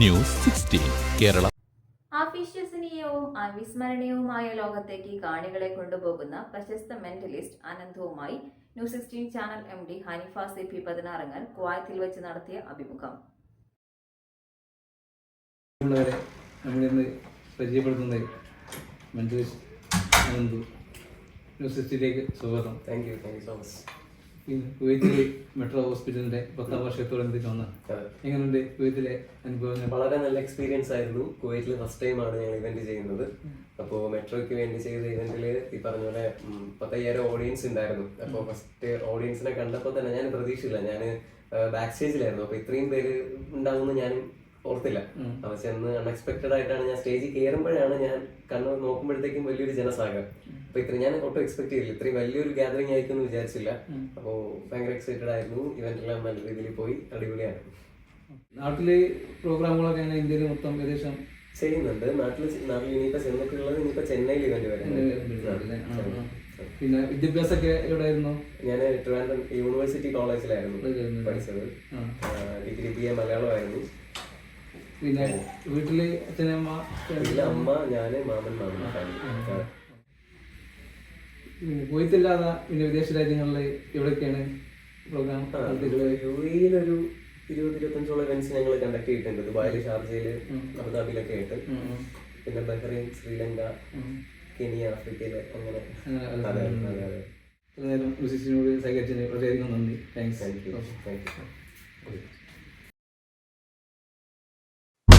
News sixteen Kerala. അവിശ്വസനീയവും അവിസ്മരണീയവുമായ ലോകത്തേക്ക് കാണികളെ കൊണ്ടുപോകുന്ന പ്രശസ്ത mentalist അനന്തവുമായി news sixteen channel M D Hanifa C P പതിനാറങ്ങൾ കുവായത്തിൽ വെച്ച് നടത്തിയ അഭിമുഖം. നമ്മളിന്ന് പരിചയപ്പെടുത്തുന്നത് മെന്റലിസ്റ്റ് അനന്തു ന്യൂസ് സിക്സ്റ്റിയിലേക്ക് സ്വാഗതം. Thank you thank you so much കുവൈത്തിൽ മെട്രോ ഹോസ്പിറ്റലിന്റെ പത്താം വർഷത്തോടനുബന്ധിച്ച് വന്ന എങ്ങനെയുണ്ട് കുവൈത്തിലെ അനുഭവങ്ങൾ? വളരെ നല്ല എക്സ്പീരിയൻസ് ആയിരുന്നു. കുവൈറ്റിൽ ഫസ്റ്റ് ടൈം ആണ് ഞങ്ങൾ ഇവന്റ് ചെയ്യുന്നത്. അപ്പോൾ മെട്രോയ്ക്ക് വേണ്ടി ചെയ്ത ഇവന്റിൽ ഈ പറഞ്ഞ പോലെ പത്തയ്യായിരം ഓഡിയൻസ് ഉണ്ടായിരുന്നു. അപ്പോൾ ഫസ്റ്റ് ഓഡിയൻസിനെ കണ്ടപ്പോൾ തന്നെ ഞാൻ പ്രതീക്ഷയില്ല. ഞാൻ ബാക്ക് സ്റ്റേജിലായിരുന്നു അപ്പോൾ ഇത്രയും പേര് ഉണ്ടാവുമെന്ന് ഞാൻ ഓർത്തില്ല. അപ്പൊ ചെന്ന് അൺഎക്സ്പെക്ടഡ് ആയിട്ടാണ് ഞാൻ സ്റ്റേജിൽ കയറുമ്പോഴാണ് ഞാൻ കണ്ണു നോക്കുമ്പോഴത്തേക്കും വലിയൊരു ജനസാഗരം. അപ്പൊ ഇത്ര ഞാൻ ഒട്ടും എക്സ്പെക്ട് ചെയ്തില്ല. ഇത്രയും വലിയൊരു ഗാദറിംഗ് ആയിരിക്കും എന്ന് വിചാരിച്ചില്ല. അപ്പോൾ ഭയങ്കര എക്സൈറ്റഡ് ആയിരുന്നു. ഇവന്റ് എല്ലാം നല്ല രീതിയിൽ പോയി. അടിപൊളിയാണ്. നാട്ടിൽ പ്രോഗ്രാമുകളൊക്കെ അങ്ങനെ ഇന്ത്യയിൽ മൊത്തം ഏകദേശം ചെയ്യുന്നുണ്ട്. നാട്ടിൽ നാട്ടിൽ ഇനിയിപ്പോ ചെന്നിട്ടുള്ളത് ഇനിയിപ്പോ ചെന്നൈയിൽ ഇവന്റ് വരെ പിന്നെ വിദ്യാഭ്യാസമൊക്കെ എവിടെയായിരുന്നു? ഞാൻ ട്രിവാൻഡ്രം യൂണിവേഴ്സിറ്റി കോളേജിലായിരുന്നു കോളേജിലായിരുന്നു. പഠിച്ചത്. ഡിഗ്രി ബി എ മലയാളമായിരുന്നു. പിന്നെ വീട്ടിൽ അച്ഛനമ്മ അമ്മ ഞാൻ മാമൻ മാമൻ ഫാമിലി. പിന്നെ വിദേശ രാജ്യങ്ങളിൽ എവിടെയൊക്കെയാണ് പ്രോഗ്രാം യു എയിലൊരു ഇരുപത് ഇരുപത്തഞ്ചോളം ഇവന്റ്സ് ഞങ്ങൾ കണ്ടക്ട് ചെയ്തിട്ടുണ്ട്. ദുബായിൽ ഷാർജയിൽ അബുദാബിയിലൊക്കെ ആയിട്ട്. പിന്നെ ബഹ്റൈൻ ശ്രീലങ്ക. കെനിയ ആഫ്രിക്കയിൽ അങ്ങനെ. അതെ അതെ അതെ. നേരം മ്യൂസിഷ്യനോട് സഹകരിച്ചതിന് വളരെയധികം നന്ദി. Thanks thank you thank you